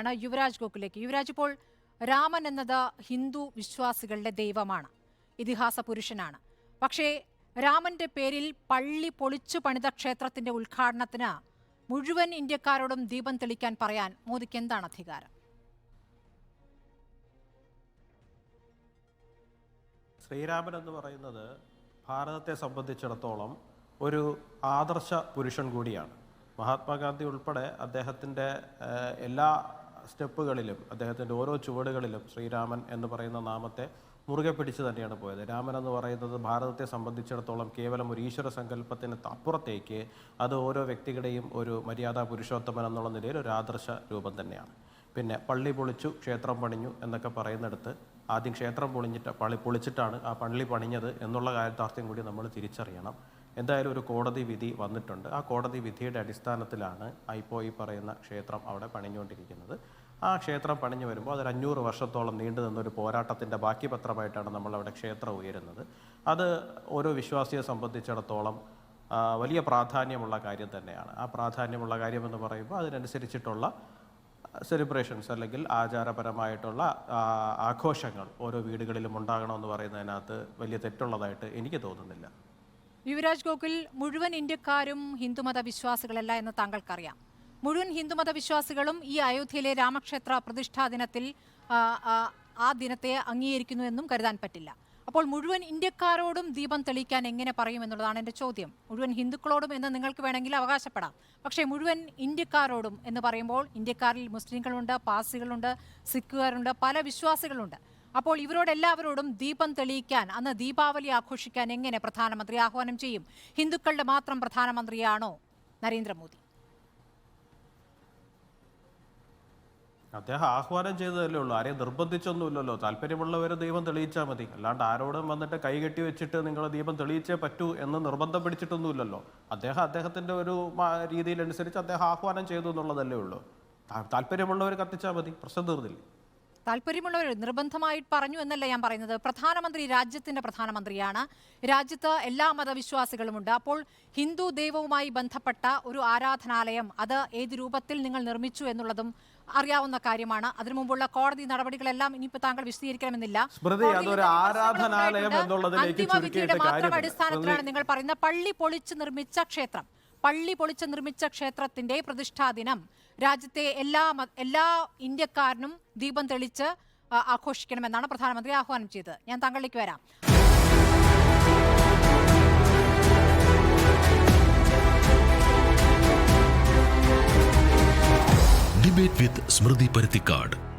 പോവുകയാണ് യുവരാജ് ഗോകുലേക്ക് യുവരാജ് ഇപ്പോൾ രാമൻ എന്നത് ഹിന്ദു വിശ്വാസികളുടെ ദൈവമാണ്. ഇതിഹാസ പുരുഷനാണ്. പക്ഷേ രാമന്റെ പേരിൽ പള്ളി പൊളിച്ചു പണിത ക്ഷേത്രത്തിന്റെ ഉദ്ഘാടനത്തിന് മുഴുവൻ ഇന്ത്യക്കാരോടും ദീപം തെളിക്കാൻ പറയാൻ മോദിക്ക് എന്താണ് അധികാരം? ശ്രീരാമൻ എന്ന് പറയുന്നത് ഭാരതത്തെ സംബന്ധിച്ചിടത്തോളം ഒരു ആദർശ പുരുഷൻ കൂടിയാണ്. മഹാത്മാഗാന്ധി ഉൾപ്പെടെ അദ്ദേഹത്തിന്റെ എല്ലാ സ്റ്റെപ്പുകളിലും അദ്ദേഹത്തിന്റെ ഓരോ ചുവടുകളിലും ശ്രീരാമൻ എന്ന് പറയുന്ന നാമത്തെ മുറുകെ പിടിച്ച് തന്നെയാണ് പോയത്. രാമൻ എന്ന് പറയുന്നത് ഭാരതത്തെ സംബന്ധിച്ചിടത്തോളം കേവലം ഒരു ഈശ്വര സങ്കല്പത്തിന് അപ്പുറത്തേക്ക് അത് ഓരോ വ്യക്തികളുടെയും ഒരു മര്യാദാ പുരുഷോത്തമൻ എന്നുള്ള നിലയിൽ ഒരു ആദർശ രൂപം തന്നെയാണ്. പിന്നെ പള്ളി പൊളിച്ചു ക്ഷേത്രം പണിഞ്ഞു എന്നൊക്കെ പറയുന്നിടത്ത് ആദ്യം ക്ഷേത്രം പൊളിഞ്ഞിട്ട് പള്ളി പൊളിച്ചിട്ടാണ് ആ പള്ളി പണിഞ്ഞത് എന്നുള്ള കാര്യത്താർത്ഥ്യം കൂടി നമ്മൾ തിരിച്ചറിയണം. എന്തായാലും ഒരു കോടതി വിധി വന്നിട്ടുണ്ട്. ആ കോടതി വിധിയുടെ അടിസ്ഥാനത്തിലാണ് ഐപ്പോ ഈ പറയുന്ന ക്ഷേത്രം അവിടെ പണിഞ്ഞുകൊണ്ടിരിക്കുന്നത്. ആ ക്ഷേത്രം പണിഞ്ഞു വരുമ്പോൾ അതൊരു അഞ്ഞൂറ് വർഷത്തോളം നീണ്ടു നിന്നൊരു പോരാട്ടത്തിന്റെ ബാക്കി പത്രമായിട്ടാണ് നമ്മളവിടെ ക്ഷേത്രം ഉയരുന്നത്. അത് ഓരോ വിശ്വാസിയെ സംബന്ധിച്ചിടത്തോളം വലിയ പ്രാധാന്യമുള്ള കാര്യം തന്നെയാണ്. ആ പ്രാധാന്യമുള്ള കാര്യമെന്ന് പറയുമ്പോൾ അതിനനുസരിച്ചിട്ടുള്ള സെലിബ്രേഷൻസ് അല്ലെങ്കിൽ ആചാരപരമായിട്ടുള്ള ആഘോഷങ്ങൾ ഓരോ വീടുകളിലും ഉണ്ടാകണമെന്ന് പറയുന്നതിനകത്ത് വലിയ തെറ്റുള്ളതായിട്ട് എനിക്ക് തോന്നുന്നില്ല. യുവരാജ് ഗോകുൽ മുഴുവൻ ഇന്ത്യക്കാരും ഹിന്ദുമത വിശ്വാസികളല്ല എന്ന് താങ്കൾക്കറിയാം. മുഴുവൻ ഹിന്ദുമത വിശ്വാസികളും ഈ അയോധ്യയിലെ രാമക്ഷേത്ര പ്രതിഷ്ഠാ ദിനത്തിൽ ആ, ദിനത്തെ അംഗീകരിക്കുന്നു എന്നും കരുതാൻ പറ്റില്ല. അപ്പോൾ മുഴുവൻ ഇന്ത്യക്കാരോടും ദീപം തെളിയിക്കാൻ എങ്ങനെ പറയും എന്നുള്ളതാണ് എന്റെ ചോദ്യം. മുഴുവൻ ഹിന്ദുക്കളോടും എന്ന് നിങ്ങൾക്ക് വേണമെങ്കിൽ അവകാശപ്പെടാം. പക്ഷേ മുഴുവൻ ഇന്ത്യക്കാരോടും എന്ന് പറയുമ്പോൾ ഇന്ത്യക്കാരിൽ മുസ്ലിങ്ങളുണ്ട് പാസികളുണ്ട് സിഖുകാരുണ്ട് പല വിശ്വാസികളുണ്ട്. അപ്പോൾ ഇവരോടെല്ലാവരോടും ദീപം തെളിയിക്കാൻ അന്ന് ദീപാവലി ആഘോഷിക്കാൻ എങ്ങനെ പ്രധാനമന്ത്രി ആഹ്വാനം ചെയ്യും? ഹിന്ദുക്കളുടെ മാത്രം പ്രധാനമന്ത്രിയാണോ നരേന്ദ്രമോദി? അദ്ദേഹം ആഹ്വാനം ചെയ്തതല്ലേ ഉള്ളൂ. ആരെയും നിർബന്ധിച്ചൊന്നുമില്ലല്ലോ. താല്പര്യമുള്ളവർ ദൈവം തെളിയിച്ചാൽ മതി. അല്ലാണ്ട് ആരോടും വന്നിട്ട് കൈ കെട്ടി വെച്ചിട്ട് നിങ്ങൾ ദീപം തെളിയിച്ചേ പറ്റൂ എന്ന് നിർബന്ധം പിടിച്ചിട്ടൊന്നുമില്ലല്ലോ. അദ്ദേഹം അദ്ദേഹത്തിന്റെ ഒരു രീതിയിലനുസരിച്ച് അദ്ദേഹം ആഹ്വാനം ചെയ്തു എന്നുള്ളതല്ലേ ഉള്ളൂ. താല്പര്യമുള്ളവർ കത്തിച്ചാൽ മതി. പ്രശ്നം തീർന്നില്ലേ? താല്പര്യമുള്ളവർ നിർബന്ധമായി പറഞ്ഞു എന്നല്ല ഞാൻ പറയുന്നത്. പ്രധാനമന്ത്രി രാജ്യത്തിന്റെ പ്രധാനമന്ത്രിയാണ്. രാജ്യത്ത് എല്ലാ മതവിശ്വാസികളുമുണ്ട്. അപ്പോൾ ഹിന്ദു ദൈവവുമായി ബന്ധപ്പെട്ട ഒരു ആരാധനാലയം അത് ഏത് രൂപത്തിൽ നിങ്ങൾ നിർമ്മിച്ചു എന്നുള്ളതും അറിയാവുന്ന കാര്യമാണ്. അതിനു മുമ്പുള്ള കോടതി നടപടികളെല്ലാം ഇനിയിപ്പോ താങ്കൾ വിശദീകരിക്കണമെന്നില്ല. അന്തിമ വിധിയുടെ മാത്രം. അടിസ്ഥാനത്തിലാണ് നിങ്ങൾ പറയുന്ന പള്ളി പൊളിച്ച് നിർമ്മിച്ച ക്ഷേത്രം. പള്ളി പൊളിച്ച് നിർമ്മിച്ച ക്ഷേത്രത്തിന്റെ പ്രതിഷ്ഠാദിനം രാജ്യത്തെ എല്ലാ എല്ലാ ഇന്ത്യക്കാരനും ദീപം തെളിച്ച് ആഘോഷിക്കണമെന്നാണ് പ്രധാനമന്ത്രി ആഹ്വാനം ചെയ്തത്. ഞാൻ താങ്കളിലേക്ക് വരാം. ഡിബേറ്റ് വിത്ത് സ്മൃതി പരുത്തിക്കാട്